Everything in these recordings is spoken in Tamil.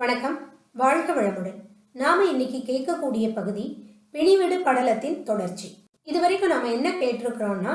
வணக்கம். வாழ்க வளமுடன். நாம இன்னைக்கு கேட்கக்கூடிய பகுதி பிணிவிடு படலத்தின் தொடர்ச்சி. இதுவரைக்கும் நாம என்ன கேட்டிருக்கிறோம்னா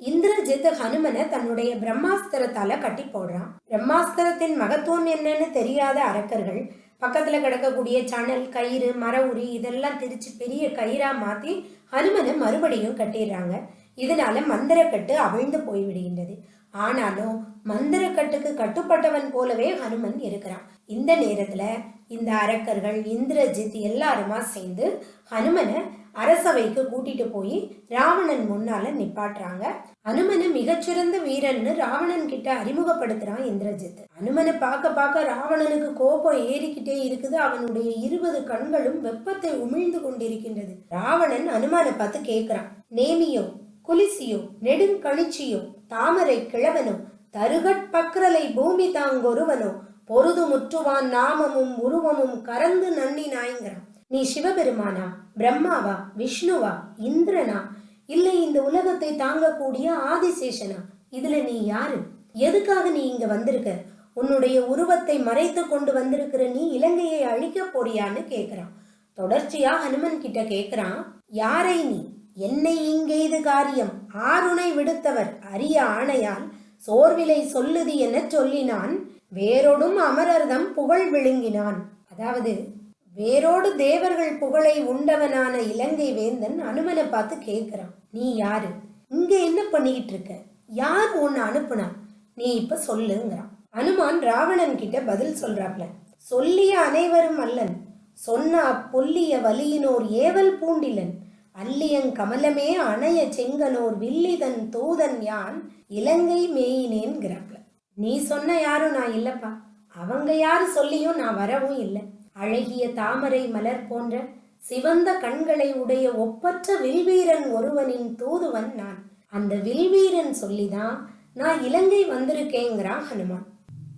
இந்திரஜித் ஹனுமனை தன்னுடைய பிரம்மாஸ்திரத்தால கட்டி போடுறான். பிரம்மாஸ்திரத்தின் மகத்துவம் என்னன்னு தெரியாத அரக்கர்கள் பக்கத்துல கிடக்கக்கூடிய சணல் கயிறு மர உரி இதெல்லாம் திரிச்சு பெரிய கயிறா மாத்தி ஹனுமனை மறுபடியும் கட்டிடுறாங்க. இதனால மந்திரக்கட்டு அவிழ்ந்து போய்விடுகின்றது. ஆனாலும் மந்திரக்கட்டுக்கு கட்டுப்பட்டவன் போலவே ஹனுமன் இருக்கிறான். இந்த நேரத்துல இந்த அரக்கர்கள் இந்திரஜித் எல்லாருமா சேர்ந்து ஹனுமனை அரசவைக்கு கூட்டிட்டு போய் ராவணன் முன்னால நிப்பாட்டுறாங்க. ஹனுமனை மிகச்சிறந்த வீரன்னு ராவணன் கிட்ட அறிமுகப்படுத்துறான் இந்திரஜித். ஹனுமனை பார்க்க பார்க்க ராவணனுக்கு கோபம் ஏறிக்கிட்டே இருக்குது. அவனுடைய இருபது கண்களும் வெப்பத்தை உமிழ்ந்து கொண்டிருக்கின்றது. ராவணன் அனுமனை பார்த்து கேட்கிறான் நேமியோ குலிசியோ நெடுங்கணிச்சியோ தாமரை கிழவனோ தருகட் பக்ரலை பூமி தாங்கொருவனோ பொருது முற்றுவான் நாமமும் உருவமும் கறந்து நன்னி நாய்ங்கிறான் நீ சிவபெருமானா பிரம்மாவா விஷ்ணுவா இந்திரனா? இல்லை இந்த உலகத்தை தாங்கக்கூடிய ஆதிசேஷனா? இதுல நீ யாரு? எதுக்காக நீ இங்க வந்திருக்க? உன்னுடைய உருவத்தை மறைத்து கொண்டு வந்திருக்கிற நீ இலங்கையை அழிக்க போறியான்னு கேக்குறான். தொடர்ச்சியா ஹனுமன் கிட்ட கேக்குறான் யாரை நீ? என்னை இங்கெய்து காரியம். ஆருணை விடுத்தவர் அரிய ஆணையால் சோர்விலை சொல்லுது என சொல்லினான் வேரோடும் அமரர்தம் புகழ் விழுங்கினான். அதாவது வேரோடு தேவர்கள் புகழை உண்டவனான இலங்கை வேந்தன் அனுமனை பார்த்து கேட்கிறான். நீ யாரு? இங்க என்ன பண்ணிக்கிட்டு இருக்க யார் உன்னை அனுப்புனா? நீ இப்ப சொல்லுங்கிறான். அனுமான் ராவணன் கிட்ட பதில் சொல்றாப்ல சொல்லிய அனைவரும் அல்லன். சொன்ன அப்பொல்லிய வலியினோர் ஏவல் பூண்டிலன். அல்லியங் கமலமே அணைய செங்கனோர் வில்லிதன் தூதன் யான் இலங்கை மேயினேன்கிறாப்ல. நீ சொன்ன யாரும் நான் இல்லப்பா. அவங்க யாரு சொல்லியும் நான் வரவும் இல்லை. அழகிய தாமரை மலர் போன்ற சிவந்த கண்களை உடைய ஒப்பற்ற வில்வீரன் ஒருவனின் தூதுவன் நான். அந்த வில்வீரன் சொல்லிதான் நான் இலங்கை வந்திருக்கேங்கிறான் ஹனுமான்.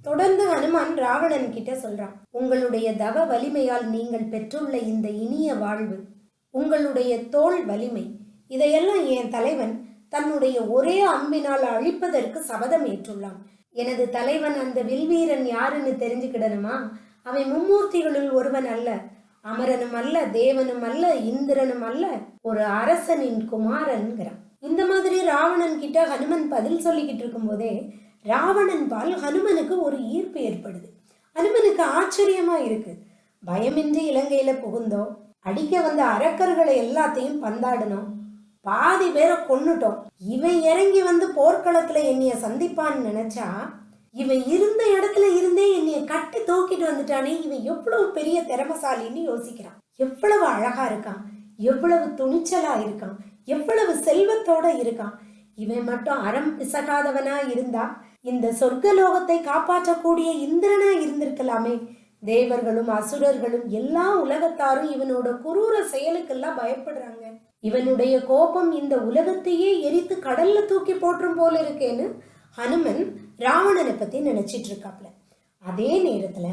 தொடர்ந்து ஹனுமான் ராவணன் கிட்ட சொல்றான் உங்களுடைய தவ வலிமையால் நீங்கள் பெற்றுள்ள இந்த இனிய வாழ்வு உங்களுடைய தோல் வலிமை இதையெல்லாம் என் தலைவன் தன்னுடைய ஒரே அம்பினால் அழிப்பதற்கு சபதம் ஏற்றுள்ளான். எனது தலைவன் அந்த வில்வீரன் யாருன்னு தெரிஞ்சுக்கிடணுமா? அவன் மும்மூர்த்திகளுள் ஒருவன் அல்ல. அமரனும் அல்ல தேவனும் அல்ல இந்திரனும் அல்ல ஒரு அரசனின் குமாரன்கிறான். இந்த மாதிரி ராவணன் கிட்ட ஹனுமன் பதில் சொல்லிக்கிட்டு இருக்கும்போதே ராவணன் பால் ஹனுமனுக்கு ஒரு ஈர்ப்பு ஏற்படுது. ஹனுமனுக்கு ஆச்சரியமா இருக்கு. பயமின்றி இலங்கையில புகுந்தோம். அடிக்க வந்த அரக்கர்களை எல்லாத்தையும் பந்தாடணும் பாதி பேரை கொன்னுட்டோம். இவன் இறங்கி வந்து போர்க்களத்துல என்னைய சந்திப்பான்னு நினைச்சா இவன் இருந்த இடத்துல இருந்தே என்னைய கட்டி தூக்கிட்டு வந்துட்டானே இவன் எவ்வளவு பெரிய திறமசாலின்னு யோசிக்கிறான். எவ்வளவு அழகா இருக்கான் எவ்வளவு துணிச்சலா இருக்கான் எவ்வளவு செல்வத்தோட இருக்கான். இவன் மட்டும் அறம் பிசகாதவனா இருந்தா இந்த சொர்க்கலோகத்தை காப்பாற்றக்கூடிய இந்திரனா இருந்திருக்கலாமே. தேவர்களும் அசுரர்களும் எல்லா உலகத்தாரும் இவனோட குரூர செயலுக்கெல்லாம் பயப்படுறாங்க. இவனுடைய கோபம் இந்த உலகத்தையே எரித்து கடல்ல தூக்கி போற்றும் போல இருக்கேன்னு ஹனுமன் ராவணனை பத்தி நினைச்சிட்டு இருக்காப்ல. அதே நேரத்துல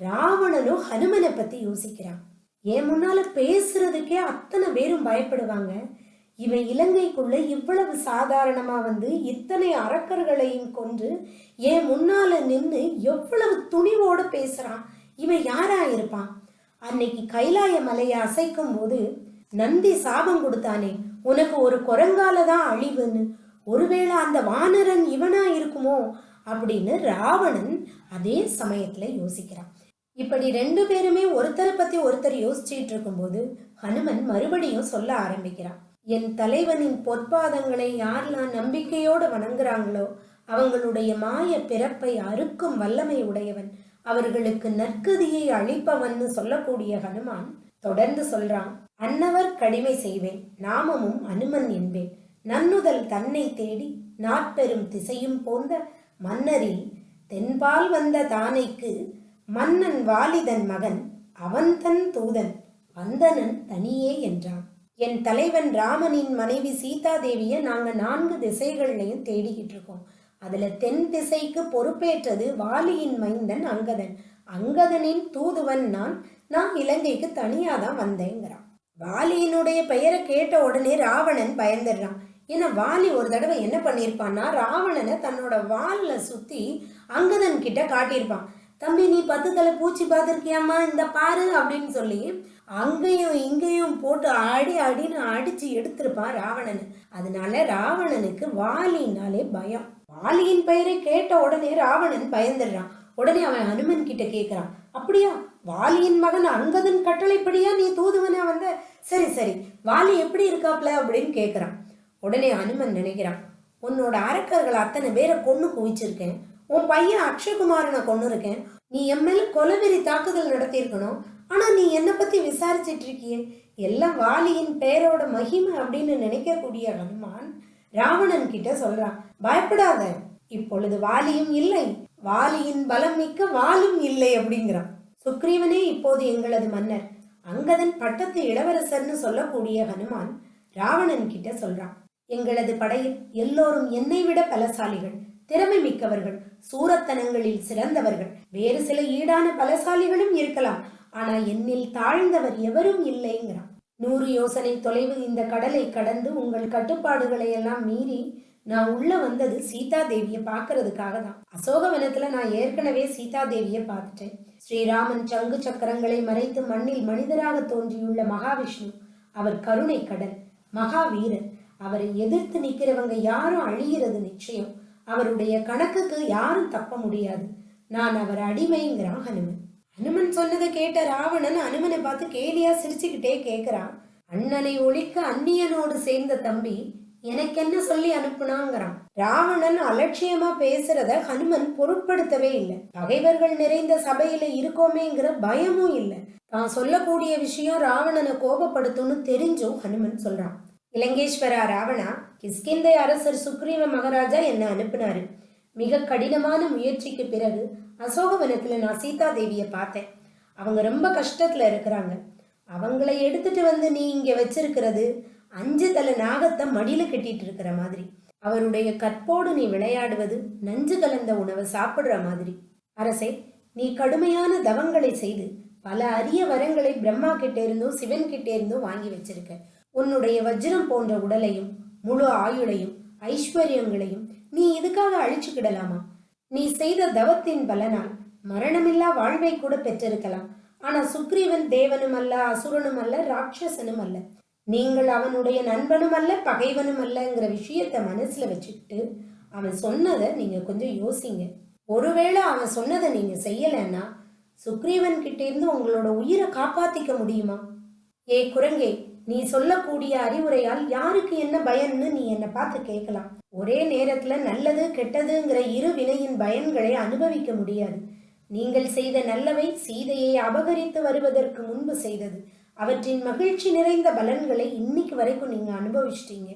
ராவணனும் ஹனுமனை பத்தி யோசிக்கிறான். என் முன்னால பேசுறதுக்கே அத்தனை பேரும் பயப்படுவாங்க. இவன் இலங்கைக்குள்ள இவ்வளவு சாதாரணமா வந்து இத்தனை அரக்கர்களையும் கொன்று என் முன்னால நின்று எவ்வளவு துணிவோட பேசுறான். இவன் யாரா இருப்பான்? அன்னைக்கு கைலாய மலையை அசைக்கும் போது நந்தி சாபம் கொடுத்தானே? உனக்கு ஒரு குரங்கால தான் அழிவுன்னு. ஒருவேளை அந்த வானரன் இவனா இருக்குமோ அப்படின்னு ராவணன் அதே சமயத்துல யோசிக்கிறான். இப்படி ரெண்டு பேருமே ஒருத்தரை பத்தி ஒருத்தர் யோசிச்சுட்டு இருக்கும்போது ஹனுமன் மறுபடியும் சொல்ல ஆரம்பிக்கிறான். என் தலைவனின் பொற்பாதங்களை யாரெல்லாம் நம்பிக்கையோடு வணங்குறாங்களோ அவங்களுடைய மாய பிறப்பை அறுக்கும் வல்லமை உடையவன் அவர்களுக்கு நற்கதியை அளிப்பவன்னு சொல்லக்கூடிய ஹனுமான் தொடர்ந்து சொல்றான். அன்னவர் கடிமை செய்வேன் நாமமும் அனுமன் என்பேன். நன்னுதல் தன்னை தேடி நாட்பெரும் திசையும் போந்த மன்னரில் தென்பால் வந்த தானைக்கு மன்னன் வாலிதன் மகன் அவன் தன் தூதன் வந்தனன் தனியே என்றான். என் தலைவன் ராமனின் மனைவி சீதாதேவியை நாங்கள் நான்கு திசைகள்லையும் தேடிக்கிட்டு இருக்கோம் அதில் தென் திசைக்கு பொறுப்பேற்றது வாலியின் மைந்தன் அங்கதன். அங்கதனின் தூதுவன் நான். நான் இலங்கைக்கு தனியாக தான் வந்தேங்கிறான். வாலியினுடைய பெயரை கேட்ட உடனே ராவணன் பயந்துடுறான். ஏன்னா வாலி ஒரு தடவை என்ன பண்ணியிருப்பான்னா ராவணனை தன்னோட வாலில் சுற்றி அங்கதன் கிட்ட காட்டியிருப்பான். தம்பி நீ பத்து தலை பூச்சி பார்த்துருக்கியாம்மா? இந்த பாரு அப்படின்னு சொல்லி அங்கேயும் இங்கேயும் போட்டு அடி அடின்னு அடிச்சு எடுத்திருப்பான் ராவணன். அதனால ராவணனுக்கு வாலினாலே பயம். வாலியின் பெயரை கேட்ட உடனே ராவணன் பயந்துடுறான். உடனே அவன் ஹனுமன் கிட்ட கேட்குறான் அப்படியா? வாலியின் மகன் அங்கதன் கட்டளைப்படியா நீ தூதுவனா வந்த? சரி சரி வாலி எப்படி இருக்காப்ல அப்படின்னு கேட்குறான் உடனே அனுமன் நினைக்கிறான் உன்னோட அரக்கர்கள் அத்தனை பேரை கொன்னு குவிச்சிருக்கேன். உன் பையன் அக்ஷயகுமாரனை கொன்னு இருக்கேன் நீ என் மேல கொலவெறி தாக்குதல் நடத்தியிருக்கணும். ஆனா நீ என்னை பத்தி விசாரிச்சிட்டு இருக்கியே. எல்லாம் வாலியின் பெயரோட மகிமை அப்படின்னு நினைக்கக்கூடிய ஹனுமான் ராவணன் கிட்ட சொல்றான் பயப்படாத இப்பொழுது வாலியும் இல்லை. வாலியின் பலம் மிக்க வாலும் இல்லை அப்படிங்கிறான். சுக்ரீவனே இப்போது எங்களது மன்னர். அங்கதன் பட்டத்து இளவரசர்னு சொல்லக்கூடிய ஹனுமான் ராவணன் கிட்ட சொல்றான் எங்களது படையில் எல்லோரும் என்னை விட பலசாலிகள் திறமை மிக்கவர்கள் சூரத்தனங்களில் சிறந்தவர்கள். வேறு சில ஈடான பலசாலிகளும் இருக்கலாம். ஆனா என்னில் தாழ்ந்தவர் எவரும் இல்லைங்கிறான். நூறு யோசனை தொலைவு இந்த கடலை கடந்து உங்கள் கட்டுப்பாடுகளை எல்லாம் மீறி நான் உள்ள வந்தது சீதா தேவியை பார்க்கறதுக்காக தான் அசோகவனத்துல நான் ஏற்கனவே சீதா தேவியை பார்த்துட்டேன். ஸ்ரீராமன் சங்கு சக்கரங்களை மறைத்து மண்ணில் மனிதராக தோன்றியுள்ள மகாவிஷ்ணு அவர் கருணை கடல் மகாவீரர் அவரை எதிர்த்து நிக்கிறவங்க யாரும் அழிகிறது நிச்சயம். அவருடைய கணக்குக்கு யாரும் தப்ப முடியாது. நான் அவர் அடிமைங்கிறான் ஹனுமன். ஹனுமன் சொன்னதை கேட்ட ராவணன் அனுமனை பார்த்து கேலியா சிரிச்சுக்கிட்டே கேட்கிறான் அண்ணனை ஒழிக்க அந்நியனோடு சேர்ந்த தம்பி எனக்கு என்ன சொல்லி அனுப்புனாங்கிறான்? ராவணன் அலட்சியமா பேசுறத ஹனுமன் பொருட்படுத்தவே இல்லை. பகைவர்கள் நிறைந்த சபையில இருக்கோமேங்கிற பயமும் இல்லை. தான் சொல்லக்கூடிய விஷயம் ராவணனை கோபப்படுத்தும்னு தெரிஞ்சும் ஹனுமன் சொல்றான். இலங்கேஸ்வரா ராவணா கிஸ்கிந்தை அரசர் சுக்ரீவ மகாராஜா என்ன அனுப்புனாரு. மிக கடினமான முயற்சிக்கு பிறகு அசோகவனத்துல நான் சீதா தேவியை பார்த்தேன். அவங்க ரொம்ப கஷ்டத்துல இருக்கிறாங்க. அவங்கள எடுத்துட்டு வந்து நீ இங்க வச்சிருக்கிறது அஞ்சு தலை நாகத்தை மடியில கட்டிட்டு இருக்கிற மாதிரி. அவருடைய கற்போடு நீ விளையாடுவது நஞ்சு கலந்த உணவை சாப்பிடுற மாதிரி. அரசே நீ கடுமையான தவங்களை செய்து பல அரிய வரங்களை பிரம்மா கிட்ட இருந்தும் சிவன் கிட்ட இருந்தும் வாங்கி வச்சிருக்க. உன்னுடைய வஜ்ரம் போன்ற உடலையும் முழு ஆயுளையும் ஐஸ்வர்யங்களையும் நீ இதுக்காக அழிச்சுக்கிடலாமா? நீ செய்த தவத்தின் பலனால் மரணமில்லா வாழ்வை கூட பெற்றிருக்கலாம். ஆனா சுக்ரீவன் தேவனும் அல்ல அசுரனும் அல்ல ராட்சசனும் அல்ல நீங்கள் அவனுடைய நண்பனும் அல்ல பகைவனும் அல்லங்கிற விஷயத்த மனசுல வச்சுக்கிட்டு அவன் சொன்னதை நீங்க கொஞ்சம் யோசிங்க. ஒருவேளை அவன் சொன்னதை நீங்க செய்யலைன்னா சுக்ரீவன் கிட்ட இருந்து உங்களோட உயிரை காப்பாத்திக்க முடியுமா? ஏ குரங்கே நீ சொல்லக்கூடிய அறிவுரையால் யாருக்கு என்ன பயன்னு நீ என்னை பார்த்து கேட்கலாம். ஒரே நேரத்துல நல்லது கெட்டதுங்கிற இரு வினையின் பயன்களை அனுபவிக்க முடியாது. நீங்கள் செய்த நல்லவை சீதையை அபகரித்து வருவதற்கு முன்பு செய்தது. அவற்றின் மகிழ்ச்சி நிறைந்த பலன்களை இன்னைக்கு வரைக்கும் நீங்க அனுபவிச்சிட்டீங்க.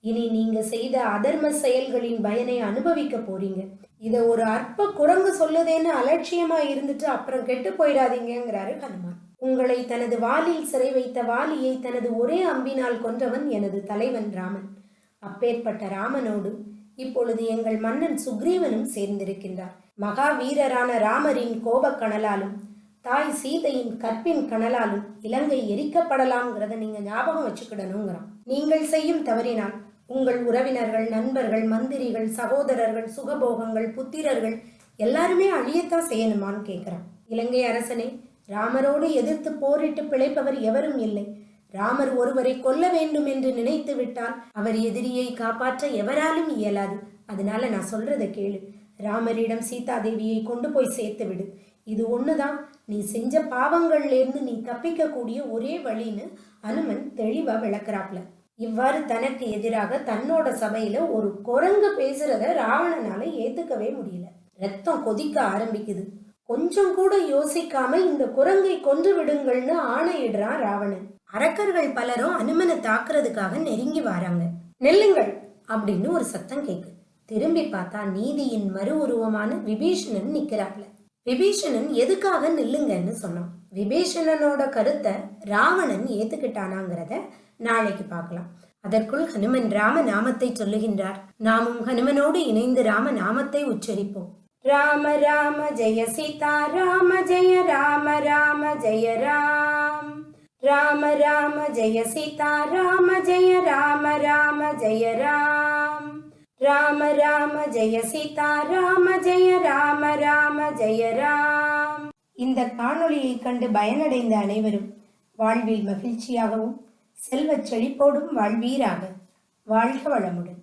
இனி நீங்க செய்த அதர்ம செயல்களின் பயனை அனுபவிக்க போறீங்க. இதை ஒரு அற்ப குரங்கு சொல்லுதேன்னு அலட்சியமா இருந்துட்டு அப்புறம் கெட்டு போயிடாதீங்கங்கிறாரு ஹனுமான். உங்களை தனது வாலில் சிறை வைத்த வாலியை தனது ஒரே அம்பினால் கொன்றவன் எனது தலைவன் ராமன். அப்பேற்பட்ட ராமனோடு இப்பொழுது எங்கள் மன்னன் சுக்ரீவனும் சேர்ந்திருக்கின்றார். மகாவீரரான ராமரின் கோபக்கணலாலும் தாய் சீதையின் கற்பின் கனலாலும் இலங்கை எரிக்கப்படலாம்ங்கிறத நீங்க ஞாபகம் வச்சுக்கிடணுங்கிறான். நீங்கள் செய்யும் தவறினால் உங்கள் உறவினர்கள் நண்பர்கள் மந்திரிகள் சகோதரர்கள் சுகபோகங்கள் புத்திரர்கள் எல்லாருமே அழியத்தான் செய்யணுமான்னு கேட்கிறான் இலங்கை அரசனே ராமரோடு எதிர்த்து போரிட்டு பிழைப்பவர் எவரும் இல்லை. ராமர் ஒருவரை கொல்ல வேண்டும் என்று நினைத்து விட்டால் அவர் எதிரியை காப்பாற்ற எவராலும் இயலாது. அதனால நான் சொல்றதை கேளு. ராமரிடம் சீதாதேவியை கொண்டு போய் சேர்த்து விடு இது ஒண்ணுதான். நீ செஞ்ச பாவங்கள்லேருந்து நீ தப்பிக்கக்கூடிய ஒரே வழின்னு அனுமன் தெளிவாக விளக்குறாப்ல இவ்வாறு தனக்கு எதிராக தன்னோட சபையில ஒரு குரங்கு பேசுறத ராவணனால ஏத்துக்கவே முடியல. ரத்தம் கொதிக்க ஆரம்பிக்குது. கொஞ்சம் கூட யோசிக்காம இந்த குரங்கை கொன்று விடுங்கள்னு ஆணையிடுறான் ராவணன். அரக்கர்கள் பலரும் அனுமனை தாக்குறதுக்காக நெருங்கி வராங்க. நெல்லுங்கள் அப்படின்னு ஒரு சத்தம் கேக்கு. திரும்பி பார்த்தா நீதியின் மறு உருவமான விபீஷணன் நிக்கிறாப்ல விபீஷணன் எதுக்காக நில்லுங்கன்னு சொன்னான். விபீஷணனோட கருத்தை ராவணன் ஏத்துக்கிட்டானாங்கிறத நாளைக்கு பார்க்கலாம். அதற்குள் ஹனுமன் ராம நாமத்தை சொல்லுகின்றார். நாமும் ஹனுமனோடு இணைந்து ராம நாமத்தை உச்சரிப்போம். ராம ராம ஜெய சீதா ராம ஜெய ராம ராம ஜெய ராம். ராம ராம ஜெய சீதா ராம ஜெய ராம ராம ஜெய ராம். ராம ராம ஜெய சீதா ராம ஜெய ராம ராம ஜெய ராம். இந்த காணொளியை கண்டு பயனடைந்த அனைவரும் வாழ்வில் மகிழ்ச்சியாகவும் செல்வச் செழிப்போடும் வாழ்வீராக. வாழ்க வளமுடன்.